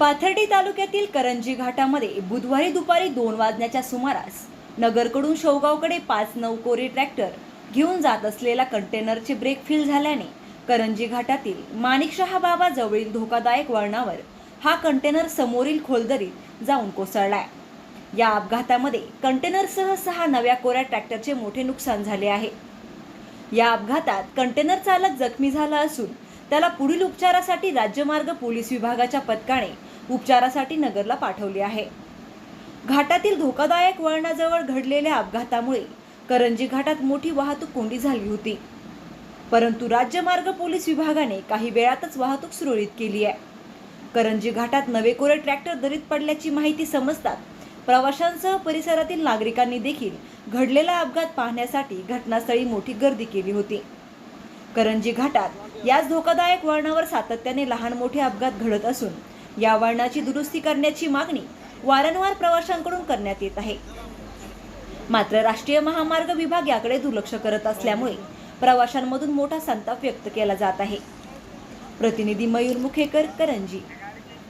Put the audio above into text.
पाथर्डी तालुक्यातील करंजी घाटामध्ये बुधवारी दुपारी दोन वाजण्याच्या सुमारास नगरकडून शेवगावकडे पाच नऊ कोरी ट्रॅक्टर घेऊन जात असलेला कंटेनरचे ब्रेक फेल झाल्याने करंजी घाटातील माणिकशहा बाबा जवळील धोकादायक वळणावर हा कंटेनर समोरील खोलदरीत जाऊन कोसळलाय. या अपघातामध्ये कंटेनरसह सहा नव्या कोऱ्या ट्रॅक्टरचे मोठे नुकसान झाले आहे. या अपघातात कंटेनर चालक जखमी झाला असून त्याला पुढील उपचारासाठी राज्यमार्ग पोलीस विभागाच्या पथकाने उपचारासाठी नगरला पाठवले आहे. घाटातील धोकादायक वळणाजवळ घडलेल्या अपघातामुळे करंजी घाटात मोठी वाहतूक कोंडी झाली होती. परंतु राज्यमार्ग पोलीस विभागाने काही वेळातच वाहतूक सुरळीत केली आहे. करंजी घाटात नवे कोरे ट्रॅक्टर दरीत पडल्याची माहिती समजतात प्रवाशांसह परिसरातील नागरिकांनी देखील घडलेला अपघात पाहण्यासाठी घटनास्थळी मोठी गर्दी केली होती. करंजी घाटात. याच धोकादायक वळणावर सातत्याने लहान मोठे अपघात घडत असून या वळणाची दुरुस्ती करण्याची मागणी वारंवार प्रवाशांकडून करण्यात येत आहे. मात्र राष्ट्रीय महामार्ग विभाग याकडे दुर्लक्ष करत असल्यामुळे प्रवाशांमधून मोठा संताप व्यक्त केला जात आहे. प्रतिनिधी मयूर मुखेकर करंजी.